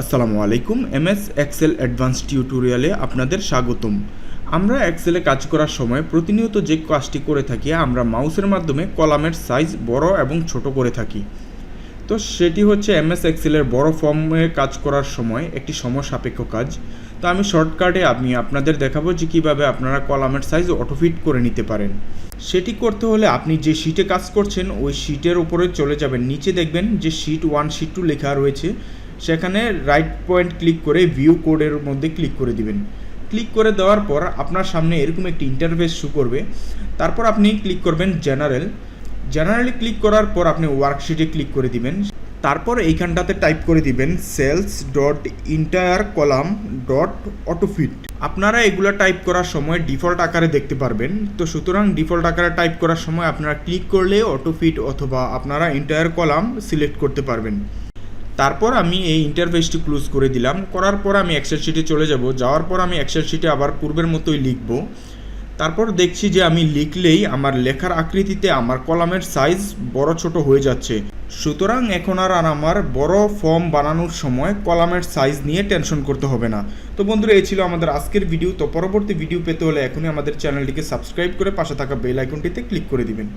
আসসালামু আলাইকুম M S Excel advance টিউটোরিয়ালে আপনাদের স্বাগতম। আমরা এক্সেলে কাজ করার সময় প্রতিনিয়ত যে কাজটি করে থাকি, আমরা মাউসের মাধ্যমে কলামের সাইজ বড় এবং ছোট করে থাকি। তো সেটি হচ্ছে এম এস এক্সেলের বড় ফর্মে কাজ করার সময় একটি সাপেক্ষ কাজ। তো আমি শর্টকাটে আমি আপনাদের দেখাবো যে কীভাবে আপনারা কলামের সাইজ অটোফিট করে নিতে পারেন। সেটি করতে হলে আপনি যে শিটে কাজ করছেন, ওই শিটের উপরে চলে যাবেন। নিচে দেখবেন যে শিট ওয়ান শিট টু লেখা রয়েছে। সেখানে রাইট পয়েন্ট ক্লিক করে ভিউ কোডের মধ্যে ক্লিক করে দিবেন। ক্লিক করে দেওয়ার পর আপনার সামনে এরকম একটি ইন্টারফেস শু করবে। তারপর আপনি ক্লিক করবেন জেনারেল জেনারেলি ক্লিক করার পর আপনি ওয়ার্কশিটে ক্লিক করে দিবেন। তারপর এইখানটাতে টাইপ করে দিবেন sales dot entire column dot autofit আপনারা এগুলো টাইপ করার সময় ডিফল্ট আকারে দেখতে পারবেন। তো সুতরাং ডিফল্ট আকারে টাইপ করার সময় আপনারা ক্লিক করলে অটোফিট অথবা আপনারা ইন্টায়ার কলাম সিলেক্ট করতে পারবেন। তারপর আমি এই ইন্টারফেসটি ক্লোজ করে দিলাম। করার পর আমি এক্সেল শিটে চলে যাব। যাওয়ার পর আমি এক্সেল শিটে আবার পূর্বের মতোই লিখব। তারপর দেখছি যে আমি লিখলেই আমার লেখার আকৃতিতে আমার কলামের সাইজ বড় ছোট হয়ে যাচ্ছে। সুতরাং এখন আর আর আমার বড় ফর্ম বানানোর সময় কলামের সাইজ নিয়ে টেনশন করতে হবে না। তো বন্ধুরা, এই ছিল আমাদের আজকের ভিডিও তো পরবর্তী ভিডিও পেতে হলে এখনই আমাদের চ্যানেলটিকে সাবস্ক্রাইব করে পাশে থাকা বেল আইকনটিতে ক্লিক করে দিবেন।